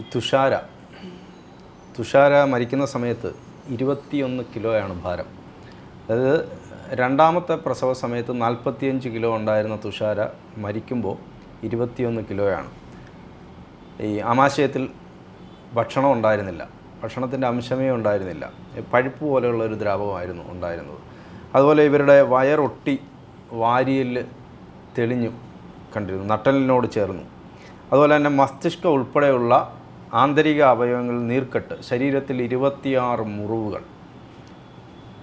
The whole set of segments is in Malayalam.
ഈ തുഷാര. തുഷാര മരിക്കുന്ന സമയത്ത് ഇരുപത്തിയൊന്ന് കിലോയാണ് ഭാരം. അതായത് രണ്ടാമത്തെ പ്രസവ സമയത്ത് നാൽപ്പത്തിയഞ്ച് കിലോ ഉണ്ടായിരുന്ന തുഷാര മരിക്കുമ്പോൾ ഇരുപത്തിയൊന്ന് കിലോയാണ്. ഈ ആമാശയത്തിൽ ഭക്ഷണം ഉണ്ടായിരുന്നില്ല. ഭക്ഷണത്തിന്റെ അംശമേ ഉണ്ടായിരുന്നില്ല. പഴുപ്പ് പോലെയുള്ള ഒരു ദ്രാവകമായിരുന്നു ഉണ്ടായിരുന്നത്. അതുപോലെ ഇവരുടെ വയറൊട്ടി വാരിയിൽ തെളിഞ്ഞു കണ്ടിരുന്നു നട്ടലിനോട് ചേർന്നു. അതുപോലെ തന്നെ മസ്തിഷ്കം ഉൾപ്പെടെയുള്ള ആന്തരിക അവയവങ്ങൾ നീർക്കെട്ട് ശരീരത്തിൽ ഇരുപത്തിയാറ് മുറിവുകൾ.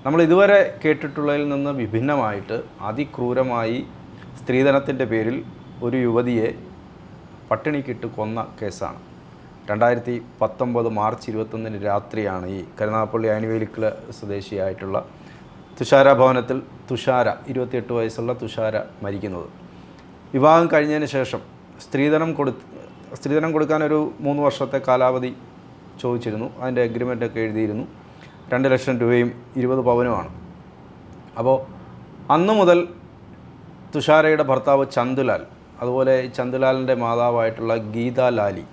നമ്മൾ ഇതുവരെ കേട്ടിട്ടുള്ളതിൽ നിന്ന് വിഭിന്നമായിട്ട് അതിക്രൂരമായി സ്ത്രീധനത്തിന്റെ പേരിൽ ഒരു യുവതിയെ പട്ടിണിക്കിട്ട് കൊന്ന കേസാണ്. രണ്ടായിരത്തി പത്തൊമ്പത് മാർച്ച് ഇരുപത്തൊന്നിന് രാത്രിയാണ് ഈ കരുനാഗപ്പള്ളി ആനുവേലിക്കൽ സ്വദേശിയായിട്ടുള്ള തുഷാര ഭവനത്തിൽ തുഷാര ഇരുപത്തിയെട്ട് വയസ്സുള്ള തുഷാര മരിക്കുന്നത്. വിവാഹം കഴിഞ്ഞതിന് ശേഷം സ്ത്രീധനം കൊടു സ്ത്രീധനം കൊടുക്കാൻ ഒരു മൂന്ന് വർഷത്തെ കാലാവധി ചോദിച്ചിരുന്നു. അതിന്റെ അഗ്രിമെന്റൊക്കെ എഴുതിയിരുന്നു. രണ്ട് ലക്ഷം രൂപയും ഇരുപത് പവനുമാണ്. അപ്പോൾ അന്നു മുതൽ തുഷാരയുടെ ഭർത്താവ് ചന്തുലാൽ അതുപോലെ ചന്തുലാലിന്റെ മാതാവായിട്ടുള്ള ഗീത ലാലി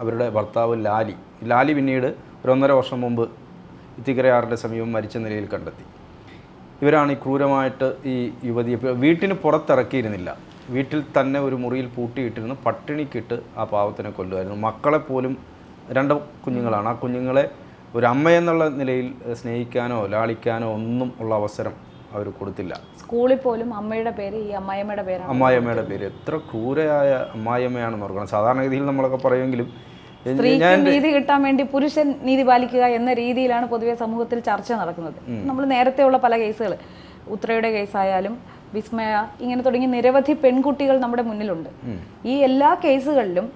അവരുടെ ഭർത്താവ് ലാലി ലാലി പിന്നീട് ഒരു ഒന്നര വർഷം മുമ്പ് ഇത്തിക്കരയാറിന്റെ സമീപം മരിച്ച നിലയിൽ കണ്ടെത്തി. ഇവരാണ് ഈ ക്രൂരമായിട്ട് ഈ യുവതിയെ വീട്ടിന് പുറത്തിറക്കിയിരുന്നില്ല. വീട്ടിൽ തന്നെ ഒരു മുറിയിൽ പൂട്ടിയിട്ടിരുന്ന് പട്ടിണിക്കിട്ട് ആ പാവത്തിനെ കൊല്ലുമായിരുന്നു. മക്കളെ പോലും രണ്ട് കുഞ്ഞുങ്ങളാണ്. ആ കുഞ്ഞുങ്ങളെ ഒരു അമ്മയെന്നുള്ള നിലയിൽ സ്നേഹിക്കാനോ ലാളിക്കാനോ ഒന്നും ഉള്ള അവസരം അവർ കൊടുത്തില്ല. സ്കൂളിൽ പോലും അമ്മയുടെ പേര് ഈ അമ്മായിയമ്മയുടെ പേര് അമ്മായിയമ്മയുടെ പേര്. എത്ര ക്രൂരയായ അമ്മായിയമ്മയാണെന്ന് ഓർക്കണം. സാധാരണഗതിയിൽ നമ്മളൊക്കെ പറയുമെങ്കിലും സ്ത്രീക്ക് നീതി കിട്ടാൻ വേണ്ടി പുരുഷൻ നീതി പാലിക്കുക എന്ന രീതിയിലാണ് പൊതുവെ സമൂഹത്തിൽ ചർച്ച നടക്കുന്നത്. നമ്മൾ നേരത്തെയുള്ള പല കേസുകൾ ഉത്രയുടെ കേസായാലും വിസ്മയ ഇങ്ങനെ തുടങ്ങി നിരവധി പെൺകുട്ടികൾ നമ്മുടെ മുന്നിലുണ്ട്. ഈ എല്ലാ കേസുകളിലും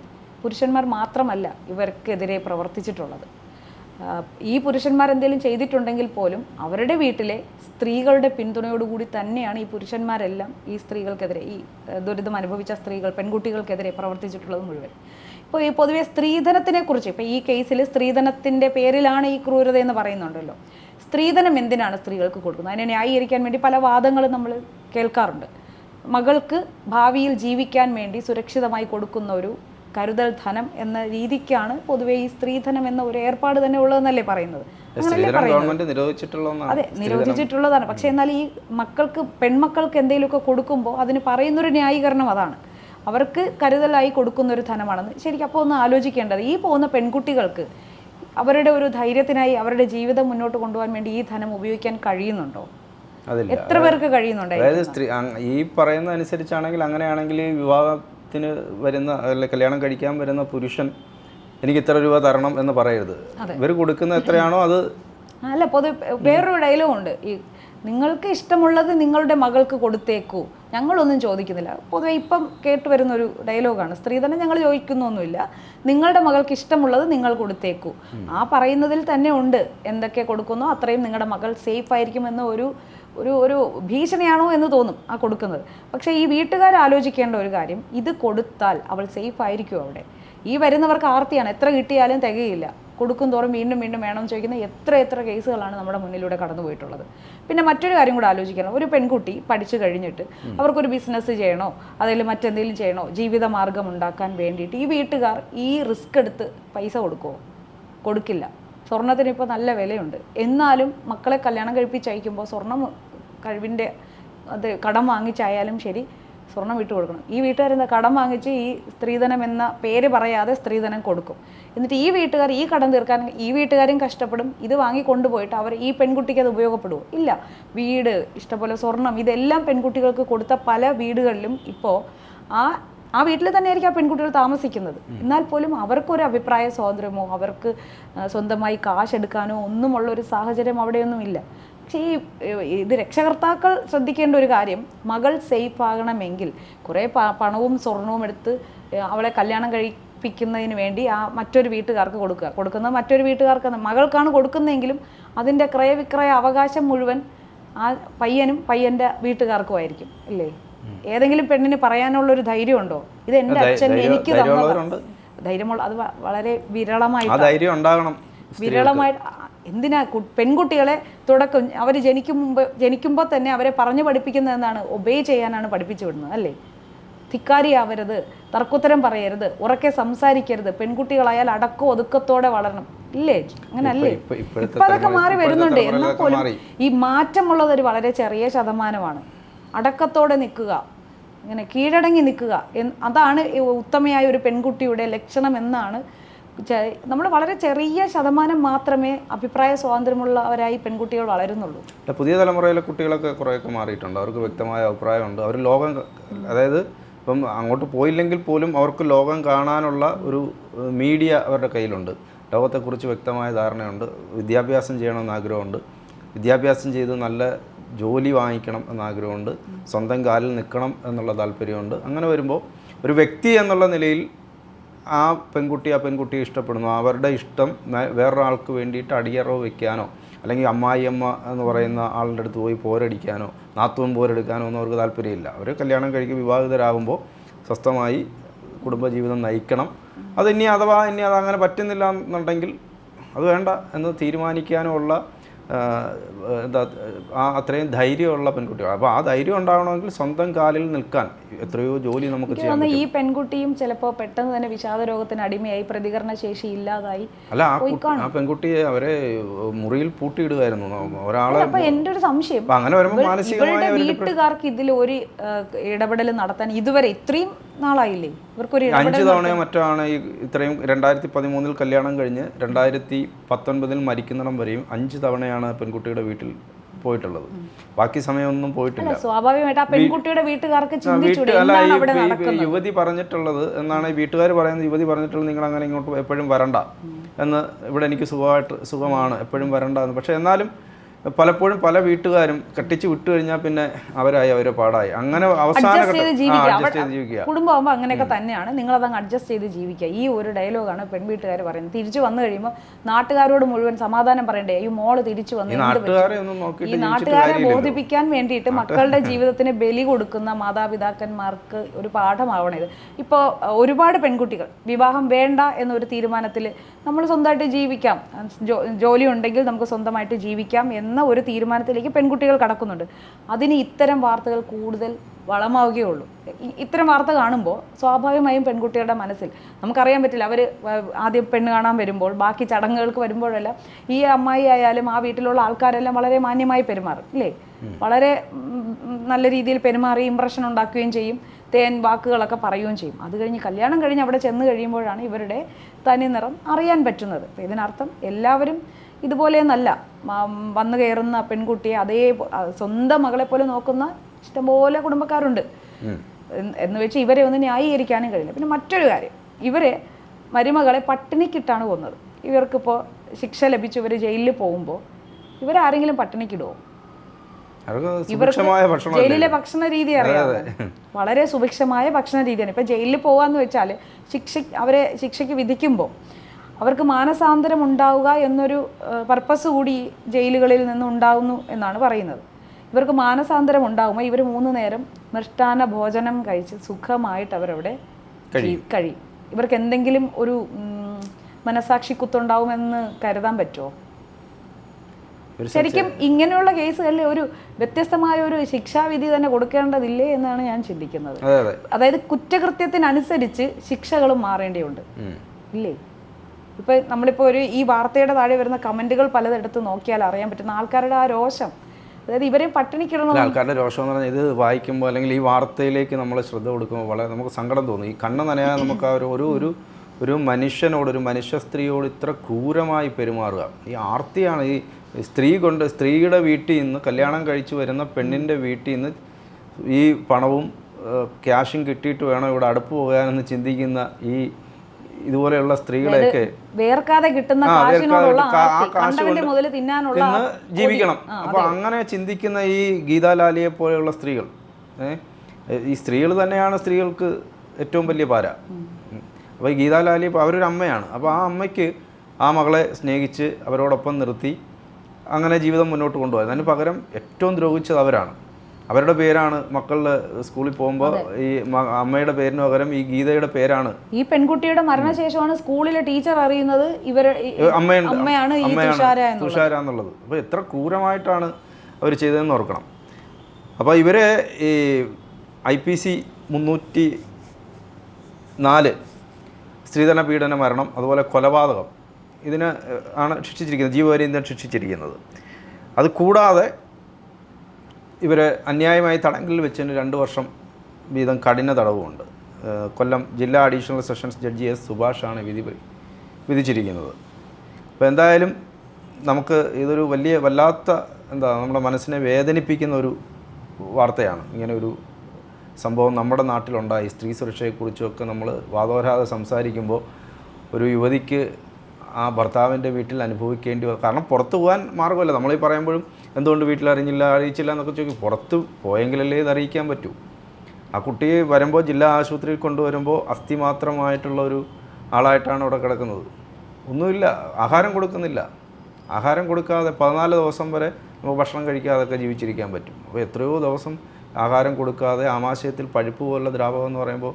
പുരുഷന്മാർ മാത്രമല്ല ഇവർക്കെതിരെ പ്രവർത്തിച്ചിട്ടുള്ളത്. ഈ പുരുഷന്മാർ എന്തെങ്കിലും ചെയ്തിട്ടുണ്ടെങ്കിൽ പോലും അവരുടെ വീട്ടിലെ സ്ത്രീകളുടെ പിന്തുണയോടുകൂടി തന്നെയാണ് ഈ പുരുഷന്മാരെല്ലാം ഈ സ്ത്രീകൾക്കെതിരെ ഈ ദുരിതം അനുഭവിച്ച സ്ത്രീകൾ പെൺകുട്ടികൾക്കെതിരെ പ്രവർത്തിച്ചിട്ടുള്ളത് മുഴുവൻ. ഇപ്പോൾ ഈ പൊതുവെ സ്ത്രീധനത്തിനെ കുറിച്ച് ഇപ്പോൾ ഈ കേസിൽ സ്ത്രീധനത്തിന്റെ പേരിലാണ് ഈ ക്രൂരത എന്ന് പറയുന്നുണ്ടല്ലോ. സ്ത്രീധനം എന്തിനാണ് സ്ത്രീകൾക്ക് കൊടുക്കുന്നത്? അതിനെ ന്യായീകരിക്കാൻ വേണ്ടി പല വാദങ്ങളും നമ്മൾ കേൾക്കാറുണ്ട്. മകൾക്ക് ഭാവിയിൽ ജീവിക്കാൻ വേണ്ടി സുരക്ഷിതമായി കൊടുക്കുന്ന ഒരു കരുതൽ ധനം എന്ന രീതിക്കാണ് പൊതുവേ ഈ സ്ത്രീധനം എന്ന ഒരു ഏർപ്പാട് തന്നെ ഉള്ളതെന്നല്ലേ പറയുന്നത്? അതെ നിരോധിച്ചിട്ടുള്ളതാണ്. പക്ഷെ എന്നാൽ ഈ മക്കൾക്ക് പെൺമക്കൾക്ക് എന്തെങ്കിലുമൊക്കെ കൊടുക്കുമ്പോൾ അതിന് പറയുന്നൊരു ന്യായീകരണം അതാണ്. അവർക്ക് കരുതലായി കൊടുക്കുന്ന ഒരു ധനമാണെന്ന് ശരിക്കും അപ്പോൾ ഒന്ന് ആലോചിക്കേണ്ടത്. ഈ പോകുന്ന പെൺകുട്ടികൾക്ക് അവരുടെ ഒരു ധൈര്യത്തിനായി അവരുടെ ജീവിതം മുന്നോട്ട് കൊണ്ടുപോകാൻ വേണ്ടി ഈ ധനം ഉപയോഗിക്കാൻ കഴിയുന്നുണ്ടോ? എത്ര പേർക്ക് കഴിയുന്നുണ്ട് അതായത് സ്ത്രീ ഈ പറയുന്ന അനുസരിച്ചാണെങ്കിൽ അങ്ങനെയാണെങ്കിൽ വിവാഹത്തിന് വരുന്ന അല്ലെ കല്യാണം കഴിക്കാൻ വരുന്ന പുരുഷൻ എനിക്ക് ഇത്ര രൂപ തരണം എന്ന് പറയരുത്. ഇവർ കൊടുക്കുന്ന എത്രയാണോ അത് അല്ല പൊതുവെ വേറൊരു ഡയലോഗ് ഉണ്ട്. ഈ നിങ്ങൾക്ക് ഇഷ്ടമുള്ളത് നിങ്ങളുടെ മകൾക്ക് കൊടുത്തേക്കൂ. ഞങ്ങളൊന്നും ചോദിക്കുന്നില്ല. പൊതുവെ ഇപ്പം കേട്ട് വരുന്ന ഒരു ഡയലോഗാണ് സ്ത്രീധനം ഞങ്ങൾ ചോദിക്കുന്നൊന്നുമില്ല. നിങ്ങളുടെ മകൾക്ക് ഇഷ്ടമുള്ളത് നിങ്ങൾ കൊടുത്തേക്കൂ. ആ പറയുന്നതിൽ തന്നെ ഉണ്ട് എന്തൊക്കെ കൊടുക്കുന്നോ. അത്രയും നിങ്ങളുടെ മകൾ സേഫ് ആയിരിക്കുമെന്ന ഒരു ഒരു ഒരു ഭീഷണിയാണോ എന്ന് തോന്നും ആ കൊടുക്കുന്നത്. പക്ഷേ ഈ വീട്ടുകാർ ആലോചിക്കേണ്ട ഒരു കാര്യം ഇത് കൊടുത്താൽ അവൾ സേഫ് ആയിരിക്കും അവിടെ? ഈ വരുന്നവർക്ക് ആർത്തിയാണ്? എത്ര കിട്ടിയാലും തികയില്ല. കൊടുക്കും തോറും വീണ്ടും വീണ്ടും വേണമെന്ന് ചോദിക്കുന്ന എത്ര എത്ര കേസുകളാണ് നമ്മുടെ മുന്നിലൂടെ കടന്നു പോയിട്ടുള്ളത് പിന്നെ മറ്റൊരു കാര്യം കൂടെ ആലോചിക്കണം. ഒരു പെൺകുട്ടി പഠിച്ചു കഴിഞ്ഞിട്ട് അവർക്കൊരു ബിസിനസ് ചെയ്യണോ? അതിൽ മറ്റെന്തെങ്കിലും ചെയ്യണോ? ജീവിത മാർഗം ഉണ്ടാക്കാൻ വേണ്ടിയിട്ട് ഈ വീട്ടുകാർ ഈ റിസ്ക് എടുത്ത് പൈസ കൊടുക്കുമോ കൊടുക്കില്ല. സ്വർണത്തിന് ഇപ്പോൾ നല്ല വിലയുണ്ട്. എന്നാലും മക്കളെ കല്യാണം കഴിപ്പിച്ചയക്കുമ്പോൾ സ്വർണം കഴിവിന്റെ അത് കടം വാങ്ങിച്ചായാലും ശരി സ്വർണം വിട്ടു കൊടുക്കണം. ഈ വീട്ടുകാരെന്താ കടം വാങ്ങിച്ച് ഈ സ്ത്രീധനം എന്ന പേര് പറയാതെ സ്ത്രീധനം കൊടുക്കും. എന്നിട്ട് ഈ വീട്ടുകാർ ഈ കടം തീർക്കാൻ ഈ വീട്ടുകാരും കഷ്ടപ്പെടും. ഇത് വാങ്ങി കൊണ്ടുപോയിട്ട് അവർ ഈ പെൺകുട്ടിക്ക് അത് ഉപയോഗപ്പെടുമോ ഇല്ല. വീട് ഇഷ്ടപോലെ സ്വർണം ഇതെല്ലാം പെൺകുട്ടികൾക്ക് കൊടുത്ത പല വീടുകളിലും ഇപ്പോൾ ആ ആ വീട്ടിൽ തന്നെയായിരിക്കും ആ പെൺകുട്ടികൾ താമസിക്കുന്നത്. എന്നാൽ പോലും അവർക്കൊരു അഭിപ്രായ സ്വാതന്ത്ര്യമോ അവർക്ക് സ്വന്തമായി കാശ് എടുക്കാനോ ഒന്നുമുള്ള ഒരു സാഹചര്യം അവിടെയൊന്നുമില്ല. പക്ഷേ ഈ ഇത് രക്ഷകർത്താക്കൾ ശ്രദ്ധിക്കേണ്ട ഒരു കാര്യം മകൾ സേഫ് ആകണമെങ്കിൽ കുറേ പണവും സ്വർണവും എടുത്ത് അവളെ കല്യാണം കഴിപ്പിക്കുന്നതിന് വേണ്ടി ആ മറ്റൊരു വീട്ടുകാർക്ക് കൊടുക്കുക. കൊടുക്കുന്നത് മറ്റൊരു വീട്ടുകാർക്ക് മകൾക്കാണ് കൊടുക്കുന്നതെങ്കിലും അതിന്റെ ക്രയവിക്രയ അവകാശം മുഴുവൻ ആ പയ്യനും പയ്യന്റെ വീട്ടുകാർക്കുമായിരിക്കും അല്ലേ ഏതെങ്കിലും പെണ്ണിന് പറയാനുള്ള ഒരു ധൈര്യം ഉണ്ടോ ഇത് എന്റെ അച്ഛൻ എനിക്ക്. തന്നതാണ് ധൈര്യമുള്ള അത് വളരെ വിരളമായിട്ട് ധൈര്യം ഉണ്ടാകണം വിരളമായി എന്തിനാ പെൺകുട്ടികളെ തുടക്കം അവർ ജനിക്കും മുമ്പ് ജനിക്കുമ്പോൾ തന്നെ അവരെ പറഞ്ഞു പഠിപ്പിക്കുന്നത് എന്നാണ് ഒബേ ചെയ്യാനാണ് പഠിപ്പിച്ചു വിടുന്നത് അല്ലേ? ധിക്കാരിയാവരുത് തർക്കുത്തരം പറയരുത് ഉറക്കെ സംസാരിക്കരുത് പെൺകുട്ടികളായാൽ അടക്കം ഒതുക്കത്തോടെ വളരണം. ഇല്ലേ? അങ്ങനല്ലേ? ഇപ്പൊ- അതൊക്കെ മാറി വരുന്നുണ്ട്. എന്നാൽ പോലും ഈ മാറ്റമുള്ളത് ഒരു വളരെ ചെറിയ ശതമാനമാണ്. അടക്കത്തോടെ നിൽക്കുക. ഇങ്ങനെ കീഴടങ്ങി നിൽക്കുക. അതാണ് ഉത്തമയായ ഒരു പെൺകുട്ടിയുടെ ലക്ഷണം എന്നാണ് നമ്മൾ വളരെ ചെറിയ ശതമാനം മാത്രമേ അഭിപ്രായ സ്വാതന്ത്ര്യമുള്ളവരായി പെൺകുട്ടികൾ വളരുന്നുള്ളൂ. പുതിയ തലമുറയിലെ കുട്ടികളൊക്കെ കുറേയൊക്കെ മാറിയിട്ടുണ്ട്. അവർക്ക് വ്യക്തമായ അഭിപ്രായമുണ്ട്. അവർ ലോകം അതായത് ഇപ്പം അങ്ങോട്ട് പോയില്ലെങ്കിൽ പോലും അവർക്ക് ലോകം കാണാനുള്ള ഒരു മീഡിയ അവരുടെ കയ്യിലുണ്ട്. ലോകത്തെക്കുറിച്ച് വ്യക്തമായ ധാരണയുണ്ട്. വിദ്യാഭ്യാസം ചെയ്യണമെന്ന് ആഗ്രഹമുണ്ട്. വിദ്യാഭ്യാസം ചെയ്ത് നല്ല ജോലി വാങ്ങിക്കണം എന്ന ആഗ്രഹമുണ്ട് സ്വന്തം കാലിൽ നിൽക്കണം എന്നുള്ള താല്പര്യമുണ്ട്. അങ്ങനെ വരുമ്പോൾ ഒരു വ്യക്തി എന്നുള്ള നിലയിൽ ആ പെൺകുട്ടി ആ പെൺകുട്ടിയെ ഇഷ്ടപ്പെടുന്നു. അവരുടെ ഇഷ്ടം വേറൊരാൾക്ക് വേണ്ടിയിട്ട് അടിയറവ് വെക്കാനോ അല്ലെങ്കിൽ അമ്മായിയമ്മ എന്ന് പറയുന്ന ആളുടെ അടുത്ത് പോയി പോരടിക്കാനോ നാത്തൂൻ പോരെടുക്കാനോ ഒന്നും അവർക്ക് താല്പര്യമില്ല. അവർ കല്യാണം കഴിക്കുക വിവാഹിതരാകുമ്പോൾ സ്വസ്ഥമായി കുടുംബജീവിതം നയിക്കണം. അത് ഇനി അഥവാ ഇനി അത് അങ്ങനെ പറ്റുന്നില്ല എന്നുണ്ടെങ്കിൽ അത് വേണ്ട എന്ന് തീരുമാനിക്കാനുള്ള എന്താ ആ അത്രയും ധൈര്യമുള്ള പെൺകുട്ടികൾ അപ്പോൾ ആ ധൈര്യം ഉണ്ടാവണമെങ്കിൽ സ്വന്തം കാലിൽ നിൽക്കാൻ എത്രയോ ജോലി നമുക്ക് ചെയ്യാം ഈ പെൺകുട്ടിയും ചിലപ്പോൾ പെട്ടെന്ന് തന്നെ വിഷാദ രോഗത്തിന് അടിമയായി പ്രതികരണ ശേഷി ഇല്ലാതായി അല്ല ആ കുട്ടി പെൺകുട്ടിയെ അവരെ മുറിയിൽ പൂട്ടിയിടുകയായിരുന്നു. ഒരാളെ എന്റെ ഒരു സംശയം. അങ്ങനെ വരുമ്പോൾ വീട്ടുകാർക്ക് ഇതിൽ ഒരു ഇടപെടൽ നടത്താൻ ഇതുവരെ ഇത്രയും നാളായില്ലേ? ഇവർക്കൊരു അഞ്ച് തവണയോ മറ്റോ ആണ് ഈ ഇത്രയും രണ്ടായിരത്തി പതിമൂന്നിൽ കല്യാണം കഴിഞ്ഞ് രണ്ടായിരത്തി പത്തൊൻപതിൽ മരിക്കുന്നിടം വരെയും അഞ്ച് തവണയാണ് പെൺകുട്ടിയുടെ വീട്ടിൽ പോയിട്ടുള്ളത്. ബാക്കി സമയമൊന്നും പോയിട്ടില്ല. സ്വാഭാവികമായിട്ട് ആ പെൺകുട്ടിയുടെ വീട്ടുകാർക്ക് അല്ല യുവതി പറഞ്ഞിട്ടുള്ളത് എന്നാണ് ഈ വീട്ടുകാർ പറയുന്നത്. യുവതി പറഞ്ഞിട്ടുള്ളത് നിങ്ങൾ അങ്ങനെ ഇങ്ങോട്ട് എപ്പോഴും വരണ്ട എന്ന് ഇവിടെ എനിക്ക് സുഖമായിട്ട് സുഖമാണ് എപ്പോഴും വരണ്ട എന്ന്. പക്ഷേ എന്നാലും പലപ്പോഴും പല വീട്ടുകാരും കെട്ടിച്ച് വിട്ടു കഴിഞ്ഞാൽ പിന്നെ അവരായി അവരെ പാടായി. അങ്ങനെ അവസാന കുടുംബമാകുമ്പോൾ അങ്ങനെയൊക്കെ തന്നെയാണ്. നിങ്ങൾ അതങ്ങ് അഡ്ജസ്റ്റ് ചെയ്ത് ജീവിക്കുക. ഈ ഒരു ഡയലോഗാണ് പെൺവീട്ടുകാർ പറയുന്നത്. തിരിച്ചു വന്നു കഴിയുമ്പോൾ നാട്ടുകാരോട് മുഴുവൻ സമാധാനം പറയണ്ടേ? ഈ മോൾ തിരിച്ചു വന്ന്. ഈ നാട്ടുകാരെ ബോധിപ്പിക്കാൻ വേണ്ടിയിട്ട് മക്കളുടെ ജീവിതത്തിന് ബലി കൊടുക്കുന്ന മാതാപിതാക്കന്മാർക്ക് ഒരു പാഠമാവണം ഇത്. ഇപ്പോൾ ഒരുപാട് പെൺകുട്ടികൾ വിവാഹം വേണ്ട എന്നൊരു തീരുമാനത്തിൽ നമ്മൾ സ്വന്തമായിട്ട് ജീവിക്കാം. ജോലി ഉണ്ടെങ്കിൽ നമുക്ക് സ്വന്തമായിട്ട് ജീവിക്കാം എന്ന ഒരു തീരുമാനത്തിലേക്ക് പെൺകുട്ടികൾ കടക്കുന്നുണ്ട്. അതിന് ഇത്തരം വാർത്തകൾ കൂടുതൽ വളമാവുകയുള്ളൂ. ഇത്തരം വാർത്ത കാണുമ്പോൾ സ്വാഭാവികമായും പെൺകുട്ടികളുടെ മനസ്സിൽ നമുക്കറിയാൻ പറ്റില്ല. അവർ ആദ്യം പെണ്ണ് കാണാൻ വരുമ്പോൾ ബാക്കി ചടങ്ങുകൾക്ക് വരുമ്പോഴെല്ലാം ഈ അമ്മായി ആയാലും ആ വീട്ടിലുള്ള ആൾക്കാരെല്ലാം വളരെ മാന്യമായി പെരുമാറും ഇല്ലേ? വളരെ നല്ല രീതിയിൽ പെരുമാറി ഇമ്പ്രഷൻ ഉണ്ടാക്കുകയും ചെയ്യും. തേൻ വാക്കുകളൊക്കെ പറയുകയും ചെയ്യും. അത് കഴിഞ്ഞ് കല്യാണം കഴിഞ്ഞ് അവിടെ ചെന്ന് കഴിയുമ്പോഴാണ് ഇവരുടെ തനി നിറം അറിയാൻ പറ്റുന്നത്. ഇതിനർത്ഥം എല്ലാവരും ഇതുപോലെയെന്നല്ല. വന്നു കയറുന്ന പെൺകുട്ടിയെ അതേ സ്വന്തം മകളെ പോലെ നോക്കുന്ന ഇഷ്ടംപോലെ കുടുംബക്കാരുണ്ട്. എന്ന് വെച്ച് ഇവരെ ഒന്ന് ന്യായീകരിക്കാനും കഴിയില്ല. പിന്നെ മറ്റൊരു കാര്യം. ഇവരെ മരുമകളെ പട്ടിണിക്കിട്ടാണ് കൊന്നത്. ഇവർക്കിപ്പോൾ ശിക്ഷ ലഭിച്ചു ഇവർ ജയിലിൽ പോകുമ്പോൾ ഇവരാരെങ്കിലും പട്ടിണിക്കിടുമോ ഇവർക്ക് ജയിലിലെ ഭക്ഷണ രീതി അറിയാം വളരെ സുഭിക്ഷമായ ഭക്ഷണ രീതിയാണ്. ഇപ്പൊ ജയിലിൽ പോവാന്ന് വെച്ചാൽ ശിക്ഷ അവരെ ശിക്ഷയ്ക്ക് വിധിക്കുമ്പോൾ അവർക്ക് മാനസാന്തരം ഉണ്ടാവുക എന്നൊരു പർപ്പസ് കൂടി ജയിലുകളിൽ നിന്ന് ഉണ്ടാകുന്നു എന്നാണ് പറയുന്നത്. ഇവർക്ക് മാനസാന്തരം ഉണ്ടാകുമ്പോൾ ഇവർ മൂന്ന് നേരം മൃഷ്ടാന ഭോജനം കഴിച്ച് സുഖമായിട്ട് അവരവിടെ കഴിയും. ഇവർക്ക് എന്തെങ്കിലും ഒരു മനസാക്ഷി കുത്തുണ്ടാവുമെന്ന് കരുതാൻ പറ്റുമോ? ശരിക്കും ഇങ്ങനെയുള്ള കേസുകളിൽ ഒരു വ്യത്യസ്തമായ ഒരു ശിക്ഷാവിധി തന്നെ കൊടുക്കേണ്ടതില്ലേ എന്നാണ് ഞാൻ ചിന്തിക്കുന്നത്. അതെ അതെ. അതായത് കുറ്റകൃത്യത്തിനനുസരിച്ച് ശിക്ഷകളും മാറേണ്ടിയുണ്ട് ഇല്ലേ? ഇപ്പൊ നമ്മളിപ്പോൾ ഒരു ഈ വാർത്തയുടെ താഴെ വരുന്ന കമന്റുകൾ പലതെടുത്ത് നോക്കിയാൽ അറിയാൻ പറ്റുന്ന ആൾക്കാരുടെ ആ രോഷം. അതായത് ഇവരെ അല്ല, ആൾക്കാരുടെ രോഷം എന്ന് പറഞ്ഞാൽ ഇത് വായിക്കുമ്പോൾ അല്ലെങ്കിൽ ഈ വാർത്തയിലേക്ക് നമ്മൾ ശ്രദ്ധ കൊടുക്കുമ്പോൾ വളരെ നമുക്ക് സങ്കടം തോന്നും. ഈ കണ്ണ് നനയാതെ നമുക്ക് ആ ഒരു ഒരു ഒരു മനുഷ്യനോട് ഒരു മനുഷ്യ സ്ത്രീയോട് ഇത്ര ക്രൂരമായി പെരുമാറുക. ഈ ആർത്തിയാണ് ഈ സ്ത്രീ കൊണ്ട് സ്ത്രീയുടെ വീട്ടിൽ നിന്ന് കല്യാണം കഴിച്ച് വരുന്ന പെണ്ണിന്റെ വീട്ടിൽ നിന്ന് ഈ പണവും ക്യാഷും കിട്ടിയിട്ട് വേണം ഇവിടെ അടുപ്പ് പോകാനെന്ന് ചിന്തിക്കുന്ന ഈ ഇതുപോലെയുള്ള സ്ത്രീകളെയൊക്കെ വേർക്കാതെ കിട്ടുന്ന തിന്ന് ജീവിക്കണം. അപ്പൊ അങ്ങനെ ചിന്തിക്കുന്ന ഈ ഗീതാലാലിയെ പോലെയുള്ള സ്ത്രീകൾ ഈ സ്ത്രീകൾ തന്നെയാണ് സ്ത്രീകൾക്ക് ഏറ്റവും വലിയ പാര. അപ്പോൾ ഈ ഗീതാലാലി ഇപ്പോൾ അവരൊരു അമ്മയാണ്. അപ്പോൾ ആ അമ്മയ്ക്ക് ആ മകളെ സ്നേഹിച്ച് അവരോടൊപ്പം നിർത്തി അങ്ങനെ ജീവിതം മുന്നോട്ട് കൊണ്ടുപോയത്. അതിന് പകരം ഏറ്റവും ദ്രോഹിച്ചത് അവരാണ്. അവരുടെ പേരാണ് മക്കളുടെ സ്കൂളിൽ പോകുമ്പോൾ ഈ അമ്മയുടെ പേരിന് പകരം ഈ ഗീതയുടെ പേരാണ്. ഈ പെൺകുട്ടിയുടെ മരണശേഷമാണ് സ്കൂളിലെ ടീച്ചർ അറിയുന്നത് ഇവർ ഈ- അമ്മയാണ് തുഷാര എന്നുള്ളത്. അപ്പോൾ എത്ര ക്രൂരമായിട്ടാണ് അവർ ചെയ്തതെന്ന് ഓർക്കണം. അപ്പോൾ ഇവരെ ഈ ഐ പി സി മുന്നൂറ്റി നാല് സ്ത്രീധന പീഡന മരണം അതുപോലെ കൊലപാതകം. ഇതിന് ആണ് ശിക്ഷിച്ചിരിക്കുന്നത് ജീവപര്യന്തം ശിക്ഷിച്ചിരിക്കുന്നത്. അത് കൂടാതെ ഇവരെ അന്യായമായി തടങ്കലിൽ വെച്ചതിന് രണ്ട് വർഷം വീതം കഠിന തടവുമുണ്ട്. കൊല്ലം ജില്ലാ അഡീഷണൽ സെഷൻസ് ജഡ്ജി എസ് സുഭാഷാണ് വിധി വിധിച്ചിരിക്കുന്നത്. അപ്പോൾ എന്തായാലും നമുക്ക് ഇതൊരു വലിയ വല്ലാത്ത എന്താ നമ്മുടെ മനസ്സിനെ വേദനിപ്പിക്കുന്ന ഒരു വാർത്തയാണ്. ഇങ്ങനെ ഒരു സംഭവം നമ്മുടെ നാട്ടിലുണ്ടായി. സ്ത്രീ സുരക്ഷയെക്കുറിച്ചൊക്കെ നമ്മൾ വാദോരാതെ സംസാരിക്കുമ്പോൾ ഒരു യുവതിക്ക് ആ ഭർത്താവിന്റെ വീട്ടിൽ അനുഭവിക്കേണ്ടി കാരണം പുറത്തു പോകാൻ മാർഗമല്ല നമ്മളീ പറയുമ്പോഴും എന്തുകൊണ്ട് വീട്ടിൽ അറിഞ്ഞില്ല അറിയിച്ചില്ല എന്നൊക്കെ ചോദിക്കും. പുറത്ത് പോയെങ്കിലല്ലേ ഇത് അറിയിക്കാൻ പറ്റൂ. ആ കുട്ടിയെ വരുമ്പോൾ ജില്ലാ ആശുപത്രിയിൽ കൊണ്ടുവരുമ്പോൾ അസ്ഥി മാത്രമായിട്ടുള്ള ഒരു ആളായിട്ടാണ് അവിടെ കിടക്കുന്നത്. ഒന്നുമില്ല ആഹാരം കൊടുക്കുന്നില്ല. ആഹാരം കൊടുക്കാതെ പതിനാല് ദിവസം വരെ നമുക്ക് ഭക്ഷണം കഴിക്കാതൊക്കെ ജീവിച്ചിരിക്കാൻ പറ്റും. അപ്പോൾ എത്രയോ ദിവസം ആഹാരം കൊടുക്കാതെ ആമാശയത്തിൽ പഴുപ്പ് പോലുള്ള ദ്രാവകം എന്ന് പറയുമ്പോൾ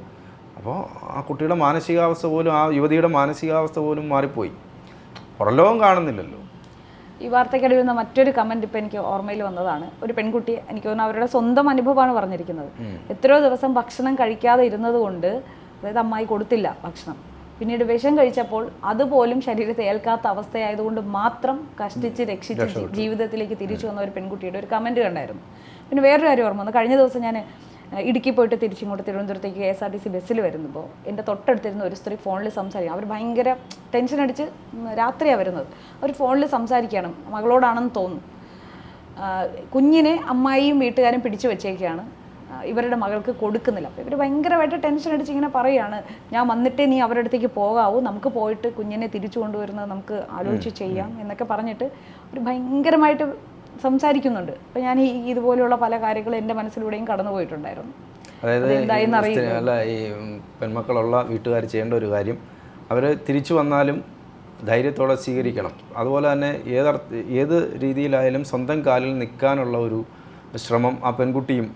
അപ്പോൾ ആ കുട്ടിയുടെ മാനസികാവസ്ഥ പോലും ആ യുവതിയുടെ മാനസികാവസ്ഥ പോലും മാറിപ്പോയി. പുറലോകം കാണുന്നില്ലല്ലോ. ഈ വാർത്തയ്ക്കിടയിൽ നിന്ന് മറ്റൊരു കമന്റ് ഇപ്പൊ എനിക്ക് ഓർമ്മയിൽ വന്നതാണ്. ഒരു പെൺകുട്ടി എനിക്ക് തോന്നുന്നു അവരുടെ സ്വന്തം അനുഭവമാണ് പറഞ്ഞിരിക്കുന്നത്. എത്രയോ ദിവസം ഭക്ഷണം കഴിക്കാതെ ഇരുന്നത് കൊണ്ട് അതായത് അമ്മായി കൊടുത്തില്ല ഭക്ഷണം. പിന്നീട് വിഷം കഴിച്ചപ്പോൾ അതുപോലും ശരീരത്തെ ഏൽക്കാത്ത അവസ്ഥയായതുകൊണ്ട് മാത്രം കഷ്ടിച്ച് രക്ഷിച്ച് ജീവിതത്തിലേക്ക് തിരിച്ചു വന്ന ഒരു പെൺകുട്ടിയുടെ ഒരു കമന്റ് കണ്ടായിരുന്നു. പിന്നെ വേറൊരു കാര്യം ഓർമ്മ വന്നു. കഴിഞ്ഞ ദിവസം ഞാൻ ഇടുക്കി പോയിട്ട് തിരിച്ചിങ്ങോട്ട് തിരുവനന്തപുരത്തേക്ക് K S R T C ബസ്സിൽ വരുമ്പോൾ എന്റെ തൊട്ടടുത്തിരുന്ന ഒരു സ്ത്രീ ഫോണിൽ സംസാരിക്കും. അവർ ഭയങ്കര ടെൻഷൻ അടിച്ച് രാത്രിയാണ് വരുന്നത്. അവർ ഫോണിൽ സംസാരിക്കുകയാണ്. മകളോടാണെന്ന് തോന്നുന്നു കുഞ്ഞിനെ അമ്മായിയും വീട്ടുകാരും പിടിച്ചു വെച്ചേക്കാണ്. ഇവരുടെ മകൾക്ക് കൊടുക്കുന്നില്ല. അപ്പോൾ ഇവർ ഭയങ്കരമായിട്ട് ടെൻഷൻ അടിച്ച് ഇങ്ങനെ പറയുകയാണ് ഞാൻ വന്നിട്ടേ നീ അവരുടെ അടുത്തേക്ക് പോകാവൂ. നമുക്ക് പോയിട്ട് കുഞ്ഞിനെ തിരിച്ചു കൊണ്ടുവരുന്നത് നമുക്ക് ആലോചിച്ച് ചെയ്യാം എന്നൊക്കെ പറഞ്ഞിട്ട് ഒരു ഭയങ്കരമായിട്ട് സംസാരിക്കുന്നുണ്ട്. അപ്പം ഞാൻ ഈ ഇതുപോലെയുള്ള പല കാര്യങ്ങളും എന്റെ മനസ്സിലൂടെയും കടന്നു പോയിട്ടുണ്ടായിരുന്നു. അതായത് അല്ല ഈ പെൺമക്കളുള്ള വീട്ടുകാർ ചെയ്യേണ്ട ഒരു കാര്യം അവർ തിരിച്ചു വന്നാലും ധൈര്യത്തോടെ സ്വീകരിക്കണം. അതുപോലെ തന്നെ ഏത് ഏത് രീതിയിലായാലും സ്വന്തം കാലിൽ നിൽക്കാനുള്ള ഒരു ശ്രമം ആ പെൺകുട്ടിയും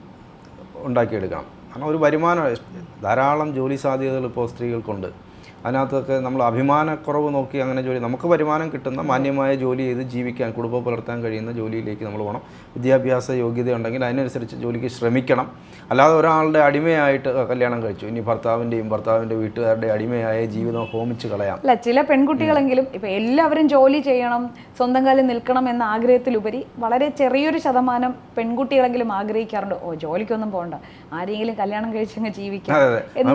ഉണ്ടാക്കിയെടുക്കണം. കാരണം ഒരു വരുമാനം ധാരാളം ജോലി സാധ്യതകൾ ഇപ്പോൾ സ്ത്രീകൾക്കുണ്ട്. അതിനകത്തൊക്കെ നമ്മൾ അഭിമാനക്കുറവ് നോക്കി അങ്ങനെ ജോലി നമുക്ക് വരുമാനം കിട്ടുന്ന മാന്യമായ ജോലി ചെയ്ത് ജീവിക്കാൻ കുടുംബം പുലർത്താൻ കഴിയുന്ന ജോലിയിലേക്ക് നമ്മൾ പോകണം. വിദ്യാഭ്യാസ യോഗ്യത ഉണ്ടെങ്കിൽ അതിനനുസരിച്ച് ജോലിക്ക് ശ്രമിക്കണം. അല്ലാതെ ഒരാളുടെ അടിമയായിട്ട് കല്യാണം കഴിച്ചു. ഇനി ഭർത്താവിന്റെയും ഭർത്താവിന്റെ വീട്ടുകാരുടെ അടിമയായ ജീവിതം ഹോമിച്ച് കളയാം. അല്ല ചില പെൺകുട്ടികളെങ്കിലും ഇപ്പം എല്ലാവരും ജോലി ചെയ്യണം സ്വന്തം കാലിൽ നിൽക്കണം എന്ന ആഗ്രഹത്തിലുപരി വളരെ ചെറിയൊരു ശതമാനം പെൺകുട്ടികളെങ്കിലും ആഗ്രഹിക്കാറുണ്ട്. ഓ ജോലിക്കൊന്നും പോകണ്ട ആരെങ്കിലും കല്യാണം കഴിച്ചങ്ങ് ജീവിക്കാം.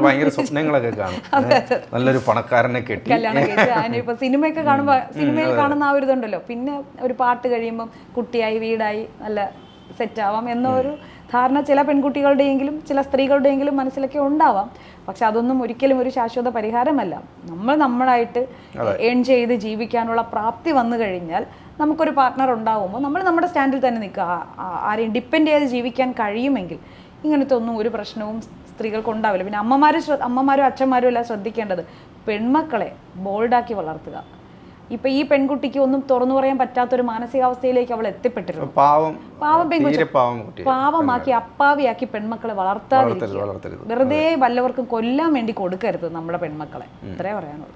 ഭയങ്കര സ്വപ്നങ്ങളൊക്കെ കാണും. ഏ, നല്ലൊരു പണക്കാരനെ കെട്ടി. കല്യാണം കഴിച്ച് സിനിമയൊക്കെ കാണുമ്പോ സിനിമയിൽ കാണുന്ന ആ ഒരു ഇതുണ്ടല്ലോ. പിന്നെ ഒരു പാട്ട് കഴിയുമ്പം കുട്ടിയായി വീടായി നല്ല സെറ്റ് ആവാം എന്ന ഒരു ധാരണ ചില പെൺകുട്ടികളുടെയെങ്കിലും ചില സ്ത്രീകളുടെയെങ്കിലും മനസ്സിലൊക്കെ ഉണ്ടാവാം. പക്ഷെ അതൊന്നും ഒരിക്കലും ഒരു ശാശ്വത പരിഹാരമല്ല. നമ്മൾ നമ്മളായിട്ട് ഏൺ ചെയ്ത് ജീവിക്കാനുള്ള പ്രാപ്തി വന്നു കഴിഞ്ഞാൽ നമുക്കൊരു പാർട്ട്ണർ ഉണ്ടാവുമ്പോൾ നമ്മൾ നമ്മുടെ സ്റ്റാൻഡിൽ തന്നെ നിൽക്കുക. ആരെയും ഡിപ്പെൻഡ് ചെയ്ത് ജീവിക്കാൻ കഴിയുമെങ്കിൽ ഇങ്ങനത്തെ ഒന്നും ഒരു പ്രശ്നവും സ്ത്രീകൾക്ക് ഉണ്ടാവില്ല പിന്നെ അമ്മമാർ അമ്മമാരും അച്ഛന്മാരും എല്ലാം ശ്രദ്ധിക്കേണ്ടത്. പെൺമക്കളെ ബോൾഡാക്കി വളർത്തുക. ഇപ്പൊ ഈ പെൺകുട്ടിക്ക് ഒന്നും തുറന്നു പറയാൻ പറ്റാത്തൊരു മാനസികാവസ്ഥയിലേക്ക് അവൾ എത്തിപ്പെട്ടിരുന്നു. പാവം പാവം പെൺകുട്ടി. പാവമാക്കി അപ്പാവിയാക്കി പെൺമക്കളെ വളർത്താതിരിക്കുക. വളർത്തരുത് വെറുതെ വല്ലവർക്കും കൊല്ലാൻ വേണ്ടി കൊടുക്കരുത് നമ്മുടെ പെൺമക്കളെ. ഇത്രേ പറയാനുള്ളൂ.